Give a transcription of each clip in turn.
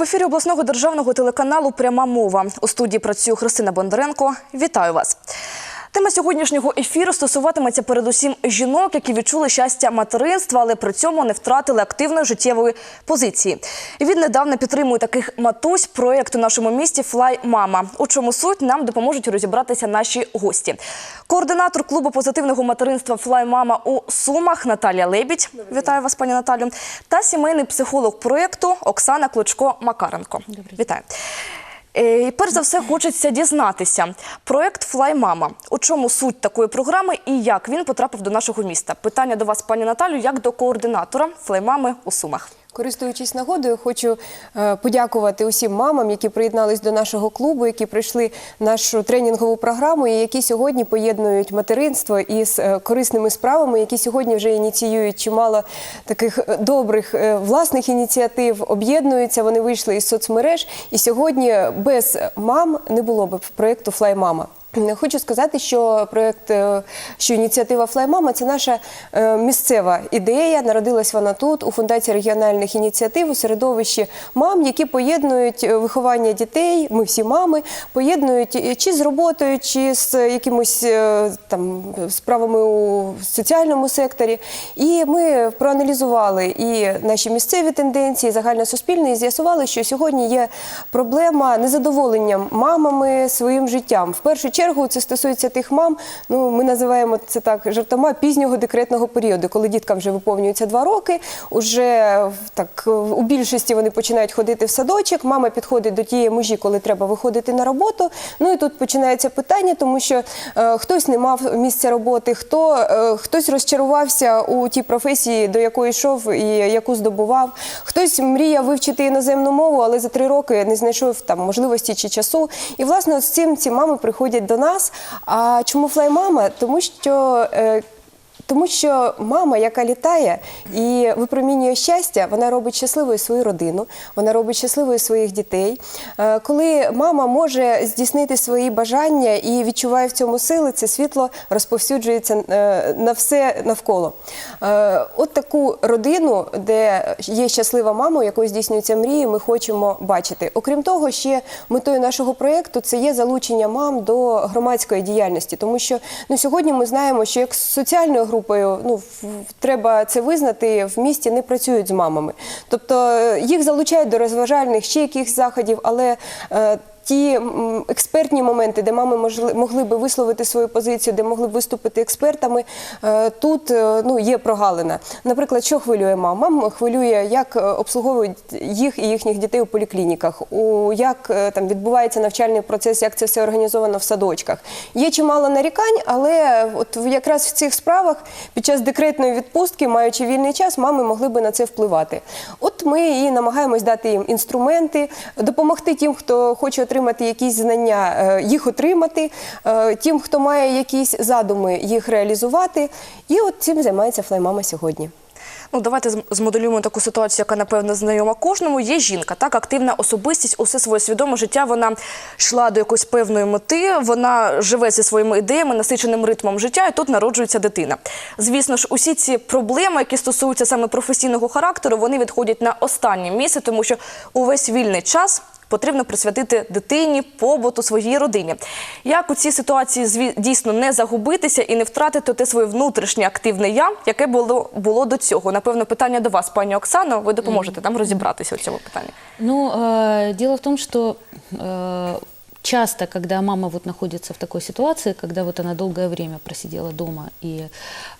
В ефірі обласного державного телеканалу Пряма мова у студії працює Христина Бондаренко. Вітаю вас. Тема сьогоднішнього ефіру стосуватиметься передусім жінок, які відчули щастя материнства, але при цьому не втратили активної життєвої позиції. І віднедавна підтримує таких матусь проєкт у нашому місті Флай Мама. У чому суть нам допоможуть розібратися наші гості. Координатор клубу позитивного материнства Флай Мама у Сумах Наталія Лебідь. Вітаю вас, пані Наталю. Та сімейний психолог проєкту Оксана Клочко Макаренко. Вітаю. Е, І перш за все хочеться дізнатися. Проект Флаймама. У чому суть такої програми і як він потрапив до нашого міста? Питання до вас, пані Наталю, як до координатора Флаймами у Сумах. Користуючись нагодою, хочу е, подякувати усім мамам, які приєднались до нашого клубу, які пройшли нашу тренінгову програму, і які сьогодні поєднують материнство із е, корисними справами, які сьогодні вже ініціюють чимало таких е, добрих власних ініціатив, об'єднуються. Вони вийшли із соцмереж, і сьогодні без мам не було б проєкту Флай Мама. Хочу сказати, що проєкт, е, що ініціатива Флаймама це наша е, місцева ідея. Народилась вона тут, у фундації регіональних ініціатив у середовищі мам, які поєднують е, виховання дітей. Ми всі мами поєднують чи з роботою, чи з якимось справами у соціальному секторі. І ми проаналізували і наші місцеві тенденції, загальносуспільні, і з'ясували, що сьогодні є проблема незадоволення мамами своїм життям. В першу чергу це стосується тих мам. Ну ми називаємо це так жартома пізнього декретного періоду, коли діткам вже виповнюється два роки. Уже так у більшості вони починають ходити в садочок. Мама підходить до тієї межі, коли треба виходити на роботу. Ну і тут починається питання, тому що е, хтось не мав місця роботи, хто е, хтось розчарувався у тій професії, до якої йшов і яку здобував. Хтось мріяв вивчити іноземну мову, але за три роки не знайшов там можливості чи часу. І власне з цим ці мами приходять до нас. А чому флаймама? Тому що. Тому що мама, яка літає і випромінює щастя, вона робить щасливою свою родину, вона робить щасливою своїх дітей. Е, Коли мама може здійснити свої бажання і відчуває в цьому сили, це світло розповсюджується е, на все навколо. Е, От таку родину, де є щаслива мама, у якої здійснюються мрії, ми хочемо бачити. Окрім того, ще метою нашого проєкту це є залучення мам до громадської діяльності, тому що ну, сьогодні ми знаємо, що як з соціальною ну в- в- треба це визнати, в місті не працюють з мамами. Тобто е, їх залучають до розважальних ще якихось заходів, але е, Ті експертні моменти, де мами могли би висловити свою позицію, де могли б виступити експертами, е, тут е, ну, є прогалина. Наприклад, що хвилює мам? Мам хвилює, як е, обслуговують їх і їхніх дітей у поліклініках, у як там відбувається навчальний процес, як це все організовано в садочках. Є чимало нарікань, але от якраз в цих справах під час декретної відпустки, маючи вільний час, мами могли би на це впливати. Ми і намагаємось дати їм інструменти, допомогти тим, хто хоче отримати якісь знання, е, їх отримати, е, тим, хто має якісь задуми, їх реалізувати. І от цим займається флаймама сьогодні. Ну, давайте змоделюємо таку ситуацію, яка напевно знайома кожному. Є жінка, так активна особистість, усе своє свідоме життя. Вона йшла до якоїсь певної мети. Вона живе зі своїми ідеями, насиченим ритмом життя, і тут народжується дитина. Звісно ж, усі ці проблеми, які стосуються саме професійного характеру, вони відходять на останнє місце, тому що увесь вільний час. Потрібно присвятити дитині, побуту, своїй родині. Як у цій ситуації дійсно не загубитися і не втратити те своє внутрішнє активне я, яке було, було до цього? Напевно, питання до вас, пані Оксано. Ви допоможете нам розібратися у цьому питанні. Ну, діло дело в тому, що. э, часто, когда мама вот находится в такой ситуации, когда вот она долгое время просидела дома и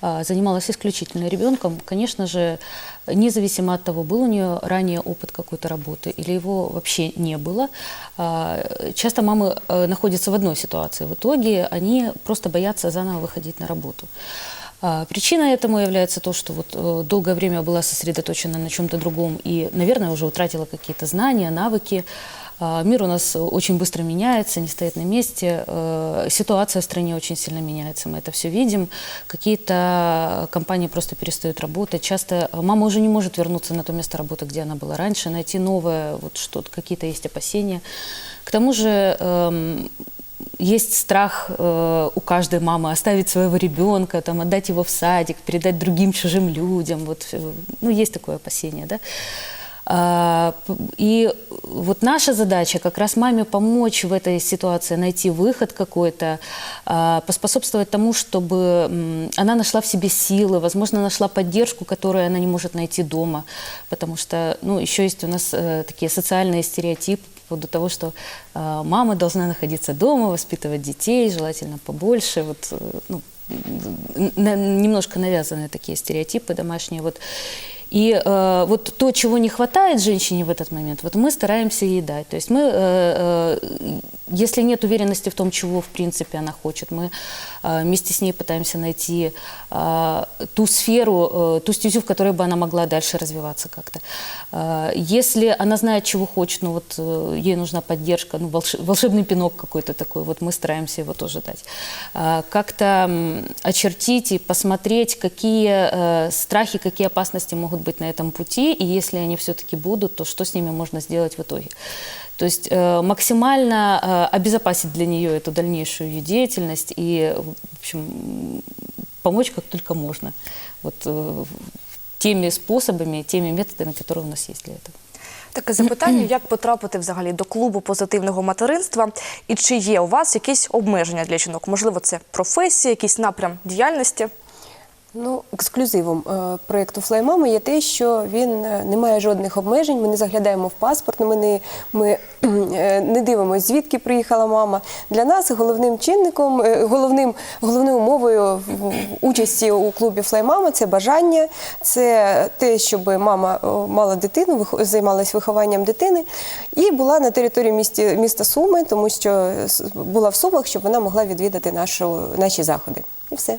э, занималась исключительно ребенком, конечно же, независимо от того, был у нее ранее опыт какой-то работы или его вообще не было, э, часто мамы э, находятся в одной ситуации. В итоге они просто боятся заново выходить на работу. А, Причина этому является то, что вот э, долгое время была сосредоточена на чем-то другом и, наверное, уже утратила какие-то знания, навыки. А, Мир у нас очень быстро меняется, не стоит на месте. Э, Ситуация в стране очень сильно меняется, мы это все видим. Какие-то компании просто перестают работать. Часто мама уже не может вернуться на то место работы, где она была раньше, найти новое, вот что-то, какие-то есть опасения. К тому же эм, есть страх э, у каждой мамы оставить своего ребенка, там, отдать его в садик, передать другим чужим людям. Вот, э, ну, есть такое опасение, да. А, И вот наша задача как раз маме помочь в этой ситуации, найти выход какой-то, а, поспособствовать тому, чтобы она нашла в себе силы, возможно, нашла поддержку, которую она не может найти дома, потому что, ну, еще есть у нас э, такие социальные стереотипы по поводу того, что э, мама должна находиться дома, воспитывать детей, желательно побольше, вот, э, ну, немножко навязаны такие стереотипы домашние, вот. И э, вот то, чего не хватает женщине в этот момент, вот мы стараемся ей дать. То есть мы, э, э, если нет уверенности в том, чего в принципе она хочет, мы э, вместе с ней пытаемся найти э, ту сферу, э, ту стезю, в которой бы она могла дальше развиваться как-то. Э, если она знает, чего хочет, ну вот э, ей нужна поддержка, ну волш- волшебный пинок какой-то такой, вот мы стараемся его тоже дать. Э, как-то очертить и посмотреть, какие э, страхи, какие опасности могут быть на этом пути, и если они все-таки будут, то что с ними можно сделать в итоге. То есть э, максимально э, обезопасить для нее эту дальнейшую ее деятельность и, в общем, м, помочь как только можно. Вот э, теми способами, теми методами, которые у нас есть для этого. Таке запитання: як потрапити взагалі до клубу позитивного материнства, і чи є у вас якісь обмеження для жінок? Можливо, це професія, якийсь напрям діяльності? Ну, ексклюзивом е, проєкту Флаймами є те, що він е, не має жодних обмежень. Ми не заглядаємо в паспорт, ми не, ми, е, не дивимося, звідки приїхала мама. Для нас головним чинником, головним, головною умовою участі у клубі Флаймама це бажання, це те, щоб мама мала дитину, займалась вихованням дитини і була на території місті, міста Суми, тому що була в Сумах, щоб вона могла відвідати нашу, наші заходи. І все.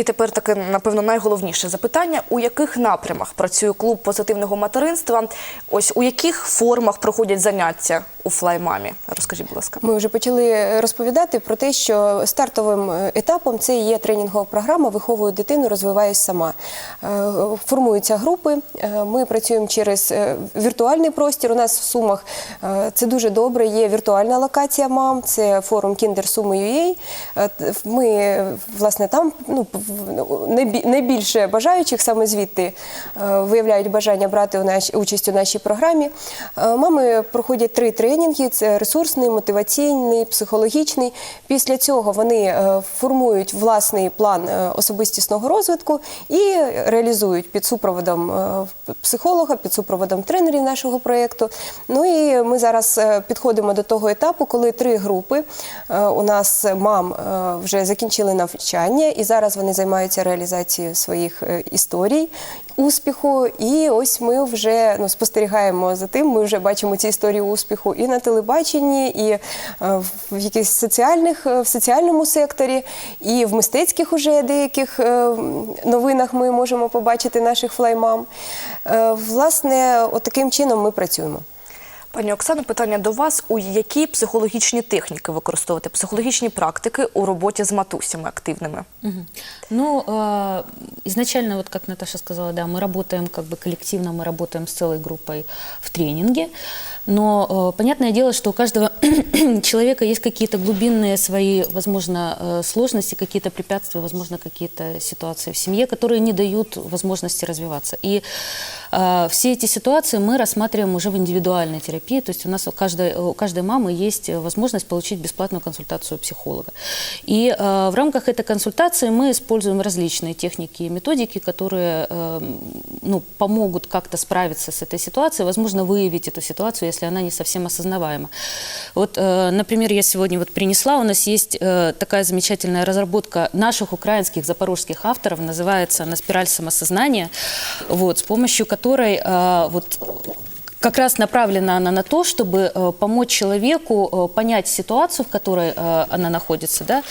І тепер таке, напевно, найголовніше запитання: у яких напрямах працює клуб позитивного материнства? Ось у яких формах проходять заняття у флаймамі? Розкажіть, будь ласка. Ми вже почали розповідати про те, що стартовим е, етапом це є тренінгова програма Виховую дитину, розвиваюсь сама. Е, Формуються групи. е, Ми працюємо через е, віртуальний простір. У нас в Сумах е, це дуже добре. Є віртуальна локація мам, це форум. Е, т- Ми е, власне там ну, найбільше бажаючих саме звідти е, виявляють бажання брати участь у нашій програмі. Е, Мами проходять три тренінги: це ресурсний, мотиваційний, психологічний. Після цього вони е, формують власний план особистісного розвитку і реалізують під супроводом психолога, під супроводом тренерів нашого проєкту. Ну і ми зараз підходимо до того етапу, коли три групи у нас мам вже закінчили навчання, і зараз вони займаються реалізацією своїх е, історій успіху. І ось ми вже ну, спостерігаємо за тим. Ми вже бачимо ці історії успіху і на телебаченні, і е, в якихось соціальних е, в соціальному секторі, і в мистецьких уже деяких новинах ми можемо побачити наших флаймам. Власне, от чином ми працюємо. Пані Оксано, питання до вас: у які психологічні техніки використовувати, психологічні практики у роботі з матусями активними? Мгм. Ну, э, изначально, вот как Наташа сказала, да, мы работаем как бы коллективно, мы работаем с целой группой в тренинге, Но э, понятное дело, что у каждого человека есть какие-то глубинные свои, возможно, э, сложности, какие-то препятствия, возможно, какие-то ситуации в семье, которые не дают возможности развиваться. И э, все эти ситуации мы рассматриваем уже в индивидуальной терапии, то есть у нас у каждой, у каждой мамы есть возможность получить бесплатную консультацию психолога. И э, в рамках этой консультации мы используем различные техники и методики, которые э, ну, помогут как-то справиться с этой ситуацией, возможно, выявить эту ситуацию, если она не совсем осознаваема. Вот, э, например, я сегодня вот принесла, у нас есть э, такая замечательная разработка наших украинских запорожских авторов, называется «На спираль самосознания», вот, с помощью которой э, вот, как раз направлена она на то, чтобы э, помочь человеку э, понять ситуацию, в которой э, она находится, да,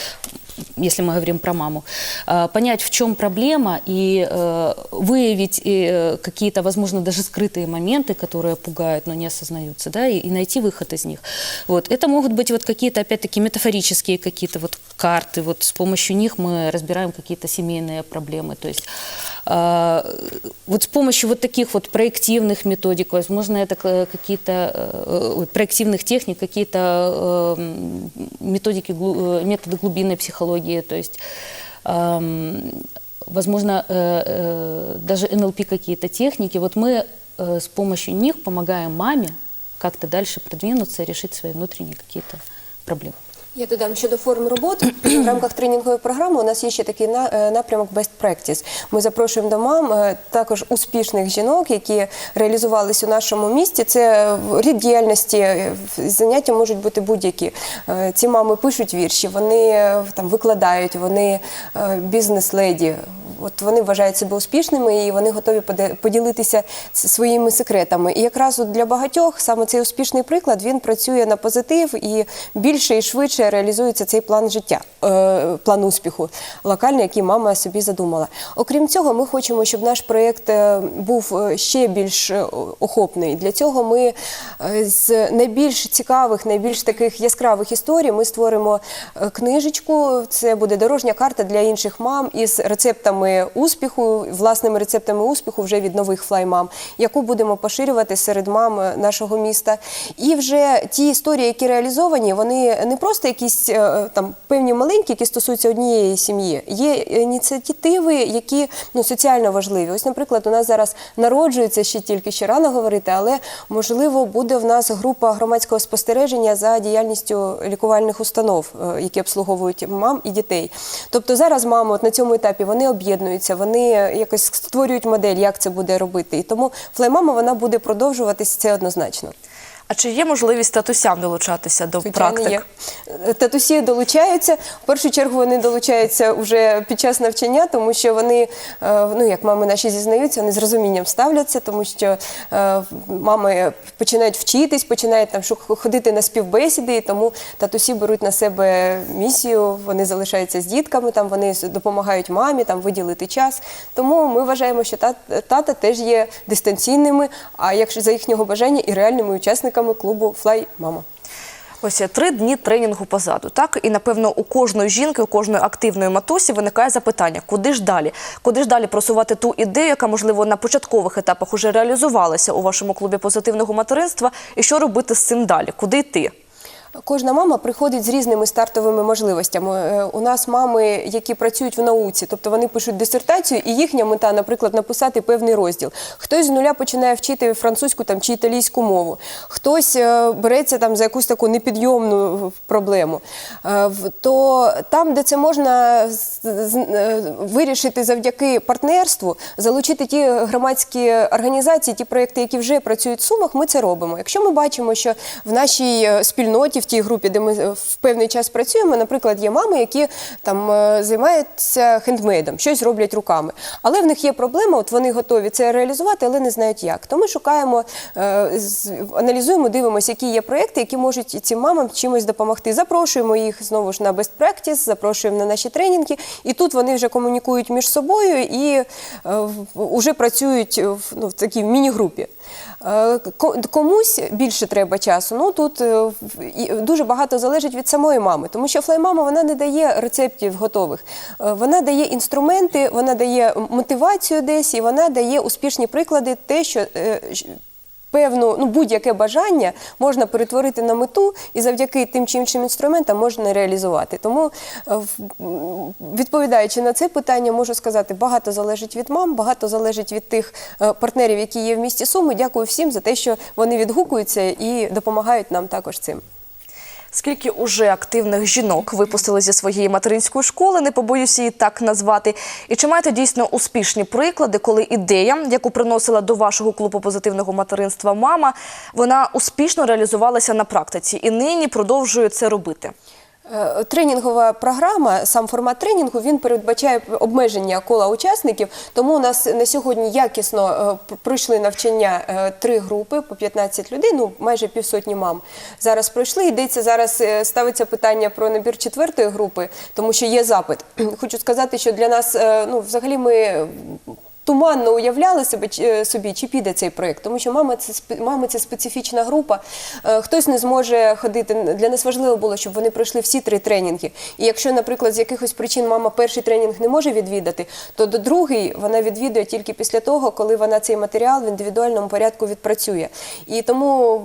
если мы говорим про маму, э, понять, в чем проблема и э, выявить э, какие-то, возможно, даже скрытые моменты, которые пугают, но не осознаются, да, и, найти выход из них. Вот. Это могут быть вот какие-то, опять-таки, метафорические какие-то вот карты, вот с помощью них мы разбираем какие-то семейные проблемы, то есть вот с помощью вот таких вот проективных методик, возможно, это какие-то проективных техник, какие-то методики, методы глубинной психологии, то есть эм, возможно, э, э, даже НЛП какие-то техники. Вот мы э, с помощью них помогаем маме как-то дальше продвинуться и решить свои внутренние какие-то проблемы. Я додам щодо форм роботи. В рамках тренінгової програми у нас є ще такий е, напрямок Best Practice. Ми запрошуємо до мам е, також успішних жінок, які реалізувались у нашому місті. Це рід діяльності е, заняття можуть бути будь-які. Е, Ці мами пишуть вірші, вони е, там викладають, вони е, бізнес-леді. От вони вважають себе успішними і вони готові поділитися своїми секретами. І якраз от для багатьох саме цей успішний приклад він працює на позитив і більше і швидше реалізується цей план життя, е, план успіху локальний, який мама собі задумала. Окрім цього, ми хочемо, щоб наш проєкт е, був е, ще більш е, охопний. Для цього ми з найбільш цікавих, найбільш таких яскравих історій ми створимо книжечку. Це буде дорожня карта для інших мам із рецептами успіху, власними рецептами успіху вже від нових флаймам, яку будемо поширювати серед мам нашого міста. І вже ті історії, які реалізовані, вони не просто якісь е, там певні маленькі, які стосуються однієї сім'ї. Є ініціативи, які ну соціально важливі. Ось, наприклад, у нас зараз народжується ще тільки ще рано говорити, але можливо буде в нас група громадського спостереження за діяльністю лікувальних установ, е, які обслуговують мам і дітей. Тобто зараз мами от на цьому етапі вони об'єднуються, вони якось створюють модель, як це буде робити. І тому флеймама вона буде продовжуватись це однозначно. А чи є можливість татусям долучатися до Звичайно, практик? є. Татусі долучаються. В першу чергу вони долучаються вже під час навчання, тому що вони, е, ну як мами наші зізнаються, вони з розумінням ставляться, тому що е, мами починають вчитись, починають там ходити на співбесіди, і тому татусі беруть на себе місію. Вони залишаються з дітками, там вони допомагають мамі там виділити час. Тому ми вважаємо, що тата теж є дистанційними, а якщо за їхнього бажання і реальними учасниками клубу Флай Мама. Ось три дні тренінгу позаду. Так і напевно у кожної жінки, у кожної активної матусі виникає запитання, куди ж далі? Куди ж далі просувати ту ідею, яка можливо на початкових етапах уже реалізувалася у вашому клубі позитивного материнства, і що робити з цим далі? Куди йти? Кожна мама приходить з різними стартовими можливостями. Е, У нас мами, які працюють в науці, тобто вони пишуть дисертацію, і їхня мета, наприклад, написати певний розділ. Хтось з нуля починає вчити французьку там чи італійську мову, хтось е, береться там за якусь таку непідйомну проблему. Е, То там, де це можна вирішити завдяки партнерству, залучити ті громадські організації, ті проекти, які вже працюють в сумах, ми це робимо. Якщо ми бачимо, що в нашій спільноті, тій групі, де ми е, в певний час працюємо, наприклад, є мами, які там е, займаються хендмейдом, щось роблять руками. Але в них є проблема, от вони готові це реалізувати, але не знають як. То ми шукаємо, е, аналізуємо, дивимося, які є проекти, які можуть цим мамам чимось допомогти. Запрошуємо їх знову ж на best practice, запрошуємо на наші тренінги, і тут вони вже комунікують між собою і вже працюють в, ну, в такій міні-групі. Комусь більше треба часу. Ну тут дуже багато залежить від самої мами, тому що флаймама вона не дає рецептів готових. Е, Вона дає інструменти, вона дає мотивацію десь, і вона дає успішні приклади, те, що е, певну, ну будь-яке бажання можна перетворити на мету, і завдяки тим чи іншим інструментам можна реалізувати. Тому, е, відповідаючи на це питання, можу сказати, багато залежить від мам, багато залежить від тих партнерів, які є в місті Суми. Дякую всім за те, що вони відгукуються і допомагають нам також цим. Скільки уже активних жінок випустили зі своєї материнської школи, не побоюся її так назвати. І чи маєте дійсно успішні приклади, коли ідея, яку приносила до вашого клубу позитивного материнства мама, вона успішно реалізувалася на практиці і нині продовжує це робити? Е, Тренінгова програма, сам формат тренінгу, він передбачає обмеження кола учасників. Тому у нас на сьогодні якісно е, пройшли навчання е, три групи по 15 людей, ну майже півсотні мам. Зараз пройшли. Йдеться зараз ставиться питання про набір четвертої групи, тому що є запит. Хочу сказати, що для нас ну взагалі ми. Туманно уявляли чи- е, собі, чи піде цей проєкт, тому що мама це мами це специфічна група. Е, Хтось не зможе ходити. Для нас важливо було, щоб вони пройшли всі три тренінги. І якщо, наприклад, з якихось причин мама перший тренінг не може відвідати, то до другий вона відвідує тільки після того, коли вона цей матеріал в індивідуальному порядку відпрацює. І тому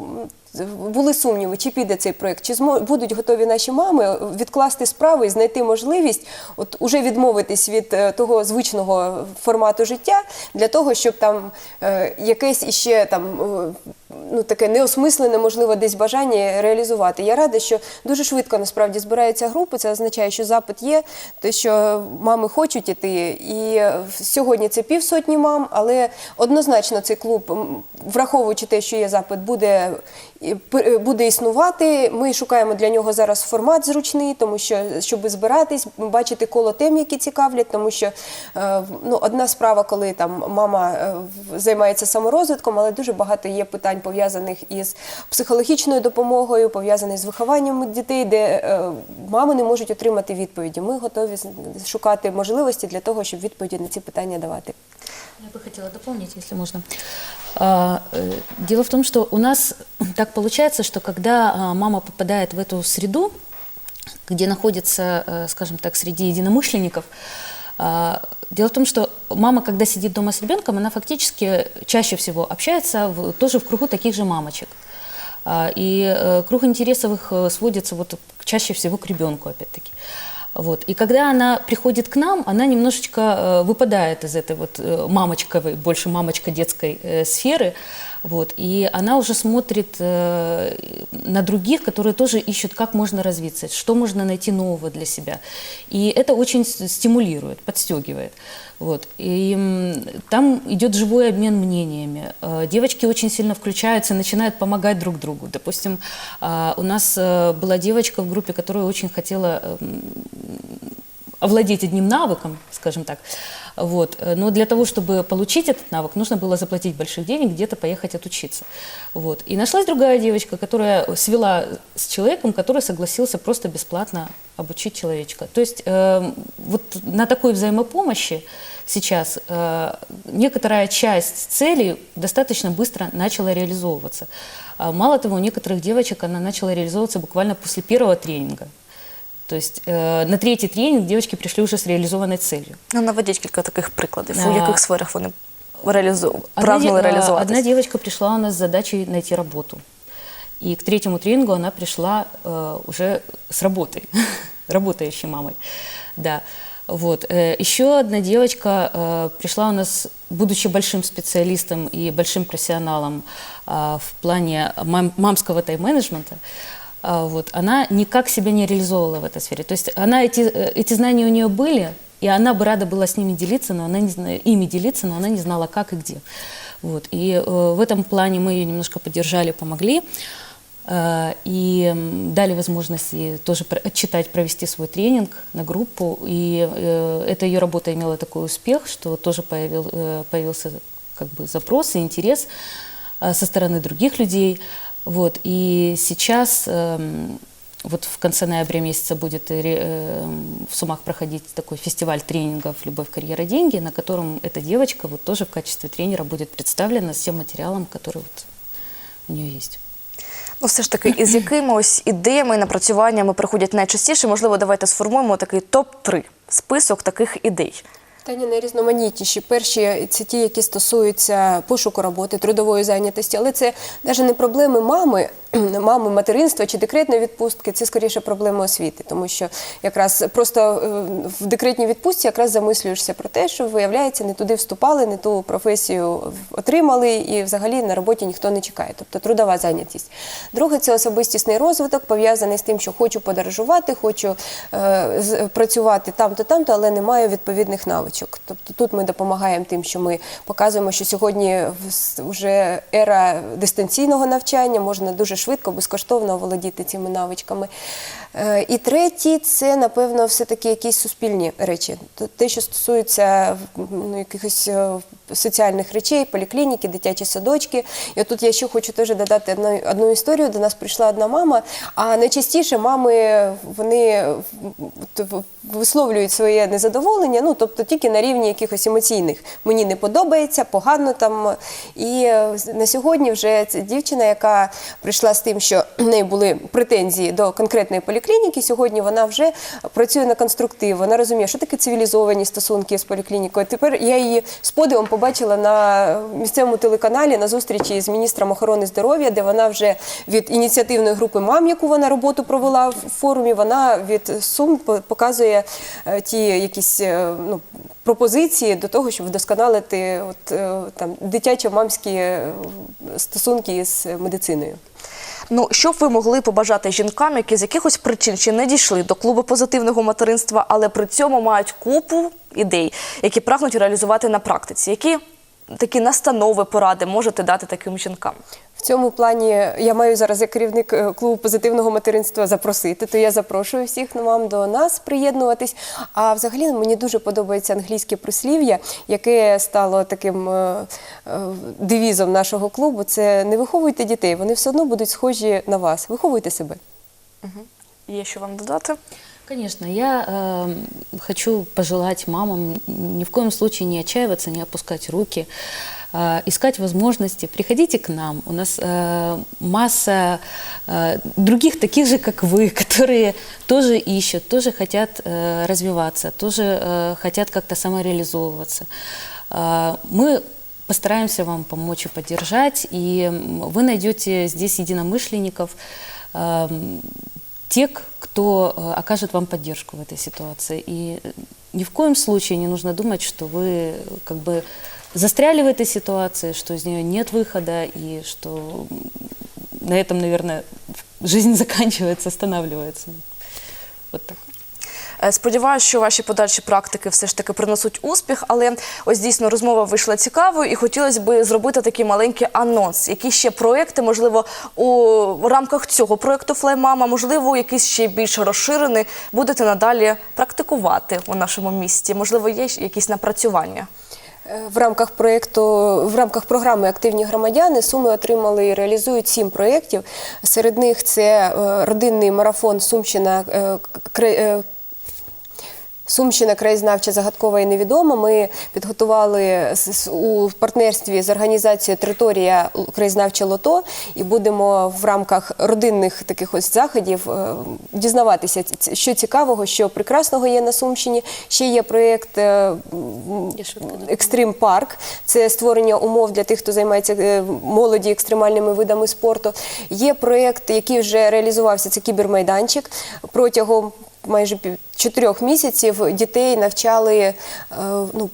були сумніви, чи піде цей проект, чи будуть готові наші мами відкласти справи і знайти можливість, от уже відмовитись від е, того звичного формату життя для того, щоб там е, якесь іще там. е, Ну, таке неосмислене, можливо, десь бажання реалізувати. Я рада, що дуже швидко насправді збираються групи. Це означає, що запит є, те, що мами хочуть іти. І сьогодні це півсотні мам, але однозначно цей клуб, враховуючи те, що є запит, буде, буде існувати. Ми шукаємо для нього зараз формат зручний, тому що щоб збиратись, бачити коло тем, які цікавлять, тому що е, ну, одна справа, коли там мама е, займається саморозвитком, але дуже багато є питань пов'язаних із психологічною допомогою, пов'язаних з вихованням дітей, де е, мами не можуть отримати відповіді. Ми готові шукати можливості для того, щоб відповіді на ці питання давати. Я бы хотела дополнить, если можно. А, э, Дело в том, что у нас так получается, что когда а, мама попадает в эту среду, где находится, э, скажем так, среди единомышленников, а, дело в том, что мама, когда сидит дома с ребенком, она фактически чаще всего общается в- тоже в кругу таких же мамочек. И э, круг интересов их сводится вот чаще всего к ребенку, опять-таки. Вот. И когда она приходит к нам, она немножечко э, выпадает из этой вот э, мамочковой, больше мамочка детской э, сферы, вот. И она уже смотрит э, на других, которые тоже ищут, как можно развиться, что можно найти нового для себя. И это очень с- стимулирует, подстегивает. Вот. И там идет живой обмен мнениями. Э, Девочки очень сильно включаются, начинают помогать друг другу. Допустим, а, у нас э, была девочка в группе, которая очень хотела эм, овладеть одним навыком, скажем так. Вот. Но для того, чтобы получить этот навык, нужно было заплатить больших денег, где-то поехать отучиться. Вот. И нашлась другая девочка, которая свела с человеком, который согласился просто бесплатно обучить человечка. То есть э, вот на такой взаимопомощи сейчас э, некоторая часть целей достаточно быстро начала реализовываться. А Мало того, у некоторых девочек она начала реализовываться буквально после первого тренинга. То есть э, на третий тренинг девочки пришли уже с реализованной целью. Ну, наведіть кілька таких прикладів, у А, яких сферах вони реалізу... Одна прагнули де- а, реалізуватися. Одна девочка пришла у нас с задачей найти работу. И к третьему тренингу она пришла э, уже с работой, работающей мамой. Да. Вот. Э, Еще одна девочка э, пришла у нас, будучи большим специалистом и большим профессионалом а, в плане мам- мамского тайм-менеджмента, вот, она никак себя не реализовывала в этой сфере. То есть она, эти, э, эти знания у нее были, и она бы рада была с ними делиться, но она не зна- ими делиться, но она не знала, как и где. Вот. И э, в этом плане мы ее немножко поддержали, помогли. Э, И дали возможность ей тоже про- читать, провести свой тренинг на группу. И э, эта ее работа имела такой успех, что тоже появил, э, появился как бы запрос и интерес со стороны других людей. Вот. И сейчас эм, вот в конце ноября месяца будет в Сумах проходить такой фестиваль тренингов «Любовь, карьера, деньги», на котором эта девочка вот тоже в качестве тренера будет представлена с тем материалом, который вот у нее есть. Ну, все ж таки, із якими ось ідеями напрацюваннями приходять найчастіше? Можливо, давайте сформуємо такий топ-3 список таких ідей. Питання найрізноманітніші. Перші це ті, які стосуються пошуку роботи, трудової зайнятості, але це навіть не проблеми мами, мами материнства чи декретної відпустки, це скоріше проблеми освіти, тому що якраз просто е, в декретній відпустці якраз замислюєшся про те, що виявляється, не туди вступали, не ту професію отримали, і взагалі на роботі ніхто не чекає. Тобто трудова зайнятість. Друге, це особистісний розвиток, пов'язаний з тим, що хочу подорожувати, хочу е, працювати там-то, там-то, але не маю відповідних навичок. Тобто тут ми допомагаємо тим, що ми показуємо, що сьогодні вже ера дистанційного навчання, можна дуже швидко, безкоштовно володіти цими навичками. Е, І третє, це, напевно, все-таки якісь суспільні речі. Те, що стосується ну, якихось е, соціальних речей, поліклініки, дитячі садочки. І отут я ще хочу теж додати одну, одну історію. До нас прийшла одна мама, а найчастіше мами вони висловлюють своє незадоволення, ну тобто тільки на рівні якихось емоційних. Мені не подобається, погано там. І е, на сьогодні вже дівчина, яка прийшла з тим, що в неї були претензії до конкретної поліклініки. Сьогодні вона вже працює на конструктив. Вона розуміє, що таке цивілізовані стосунки з поліклінікою. Тепер я її з подивом побачила на місцевому телеканалі на зустрічі з міністром охорони здоров'я, де вона вже від ініціативної групи мам, яку вона роботу провела в форумі, вона від сум показує е, ті якісь е, ну, пропозиції до того, щоб вдосконалити от, е, там, дитячо-мамські стосунки з медициною. Ну, що б ви могли побажати жінкам, які з якихось причин ще не дійшли до клубу позитивного материнства, але при цьому мають купу ідей, які прагнуть реалізувати на практиці? Які такі настанови, поради можете дати таким жінкам? В цьому плані я маю зараз як керівник е, клубу позитивного материнства запросити, то я запрошую всіх вам до нас приєднуватись. А взагалі мені дуже подобається англійське прислів'я, яке стало таким е, е, девізом нашого клубу. Це не виховуйте дітей, вони все одно будуть схожі на вас. Виховуйте себе. Є що вам додати? Конечно, я э, хочу пожелать мамам ни в коем случае не отчаиваться, не опускать руки, э, искать возможности. Приходите к нам. У нас э, масса э, других таких же, как вы, которые тоже ищут, тоже хотят э, развиваться, тоже э, хотят как-то самореализовываться. Э, мы постараемся вам помочь и поддержать, и вы найдете здесь единомышленников, эм, те, к- кто э, окажет вам поддержку в этой ситуации. И э, ни в коем случае не нужно думать, что вы э, как бы застряли в этой ситуации, что из нее нет выхода и что на этом, наверное, жизнь заканчивается, останавливается. Вот так. Е, Сподіваюся, що ваші подальші практики все ж таки принесуть успіх, але ось дійсно розмова вийшла цікавою, і хотілося б зробити такий маленький анонс. Які ще проекти, можливо, у рамках цього проекту Флаймама, можливо, якийсь ще більш розширений, будете надалі практикувати у нашому місті. Можливо, є якісь напрацювання. Е, В рамках проєкту, в рамках програми Активні громадяни Суми отримали і реалізують сім проєктів. Серед них це е, родинний марафон Сумщина. Сумщина краєзнавча загадкова і невідома. Ми підготували у партнерстві з організацією Територія краєзнавче лото і будемо в рамках родинних таких ось заходів е, дізнаватися, що цікавого, що прекрасного є на Сумщині. Ще є проєкт е. Екстрим парк. Це створення умов для тих, хто займається е, молоді екстремальними видами спорту. Є проєкт, який вже реалізувався. Це кібермайданчик протягом майже чотирьох місяців дітей навчали е, ну,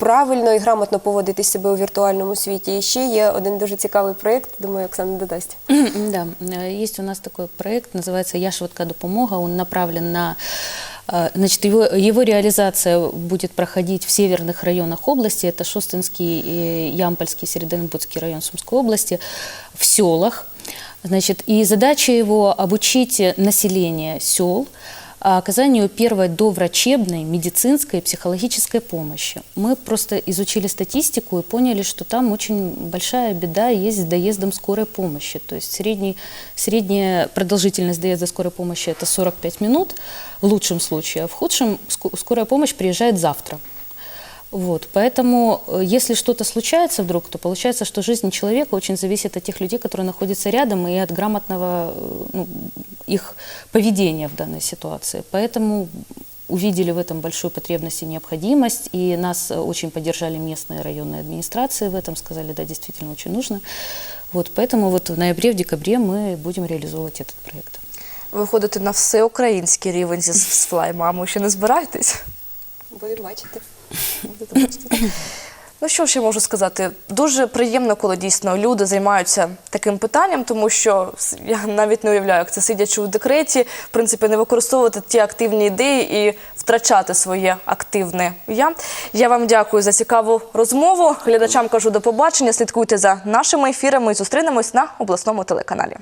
правильно і грамотно поводити себе у віртуальному світі. І ще є один дуже цікавий проєкт, думаю, Оксана додасть. Да, э, есть у нас такой проект, называется «Я швидка допомога». Он направлен на... э, Значит, его, его реализация будет проходить в северных районах области. Это Шостинский, и Ямпольский, Серединбудский район Сумской области, в селах. Значит, и задача его обучить население сел а, оказанию первой доврачебной, медицинской и психологической помощи. Мы просто изучили статистику и поняли, что там очень большая беда есть с доездом скорой помощи. То есть средний, средняя продолжительность доезда скорой помощи – это 45 минут в лучшем случае, а в худшем скорая помощь приезжает завтра. Вот, поэтому, э, если что-то случается вдруг, то получается, что жизнь человека очень зависит от тех людей, которые находятся рядом, и от грамотного э, ну, их поведения в данной ситуации. Поэтому увидели в этом большую потребность и необходимость, и нас э, очень поддержали местные районные администрации в этом, сказали, да, действительно очень нужно. Вот, поэтому вот в ноябре, в декабре мы будем реализовывать этот проект. Ви ходите на всеукраїнський рівень зі з Флаймамою. Ще не збираєтесь? Будемо бачити. Ну що ще можу сказати? Дуже приємно, коли дійсно люди займаються таким питанням, тому що я навіть не уявляю, як це сидячи у декреті, в принципі, не використовувати ті активні ідеї і втрачати своє активне я. Я вам дякую за цікаву розмову. Глядачам кажу до побачення. Слідкуйте за нашими ефірами і зустрінемось на обласному телеканалі.